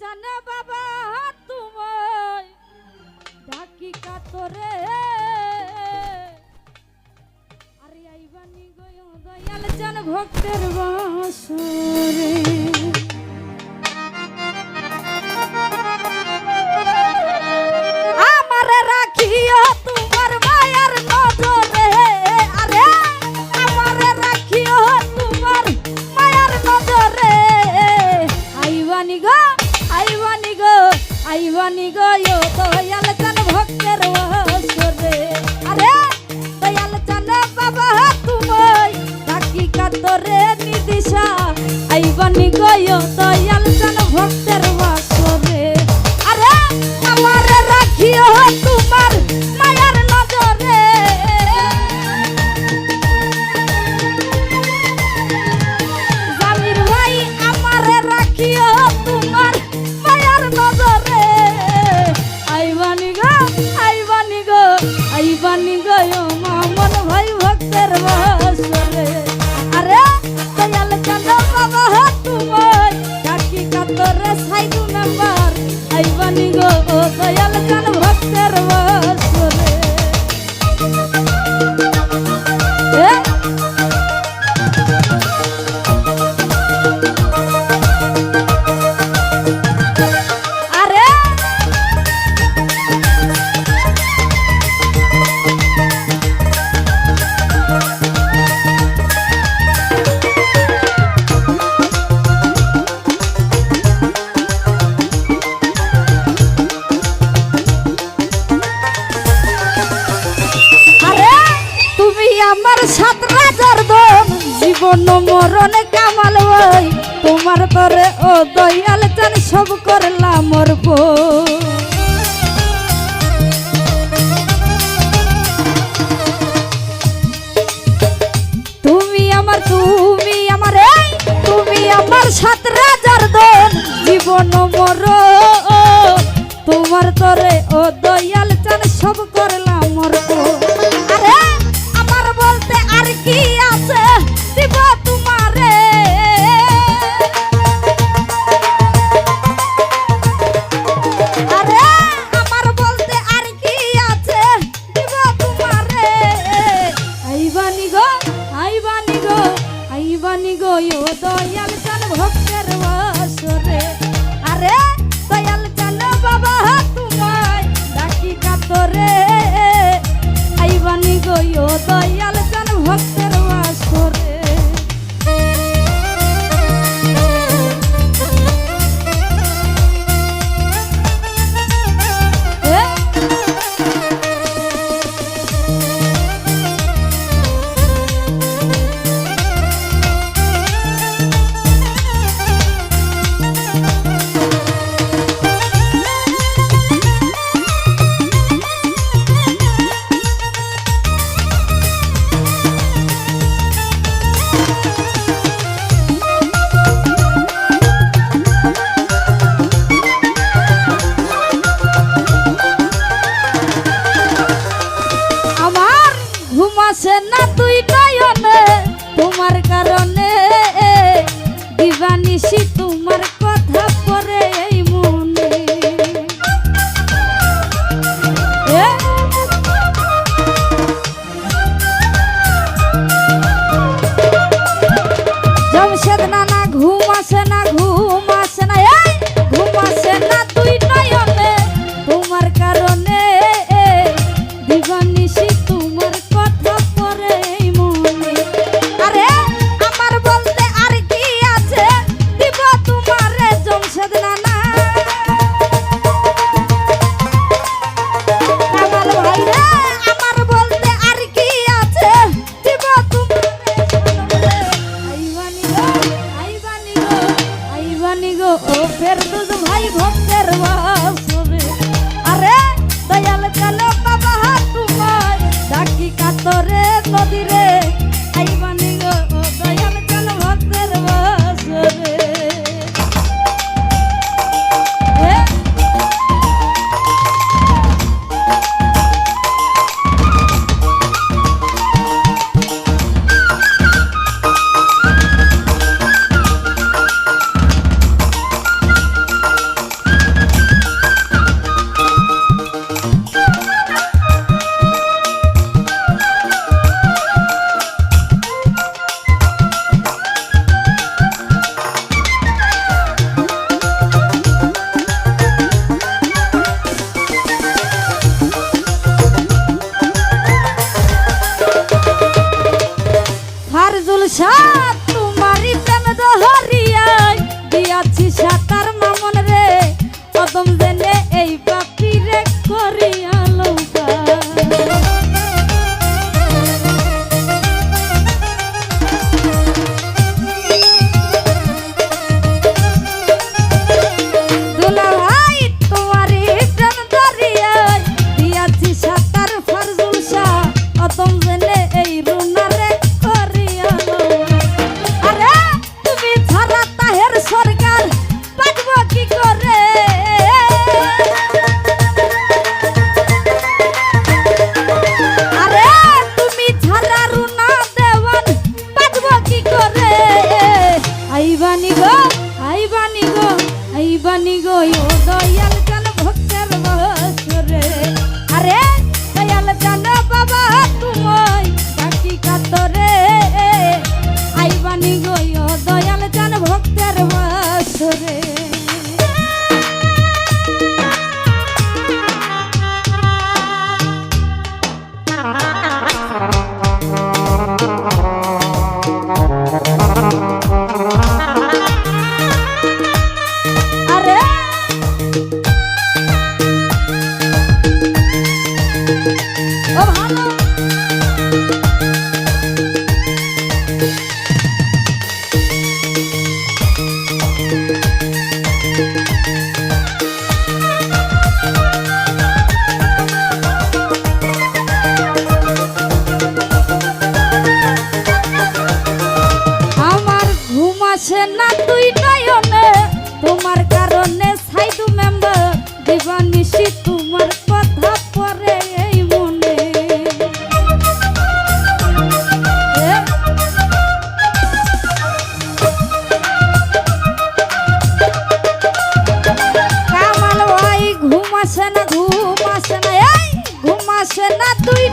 জানা বাবা তোমায় ঢাকি কাতরে। আরে আইবানি গয় দয়াল জান ভক্তের বাসরে। আইবানি গয় দয়াল চান ভক্তের ওসরে আরে দয়াল চান বাবা তুমি ডাকি কাতরে নিদিশা। আইবানি গয় দয়াল আমার সাত রাজার দম জীবন মরণ কামাল ওই তোমার তরে ও দয়াল চান, সব করলাম মোর তুমি আমার তুমি আমার, এই তুমি আমার সাত রাজার দম জীবন মরণ। তোমার তরে ও দয়াল চান, সব করলাম ভবানী গয় দয়াল কান ভক্তের বাসরে। আরে, দয়াল কান বাবা তোমায় ডাকি কাতরে। আইবানি গয় ও ফেরদুজ ভাই ভক্ত শিশাতার মামন রে কদম দয়াল ও ভালো আসে না তুই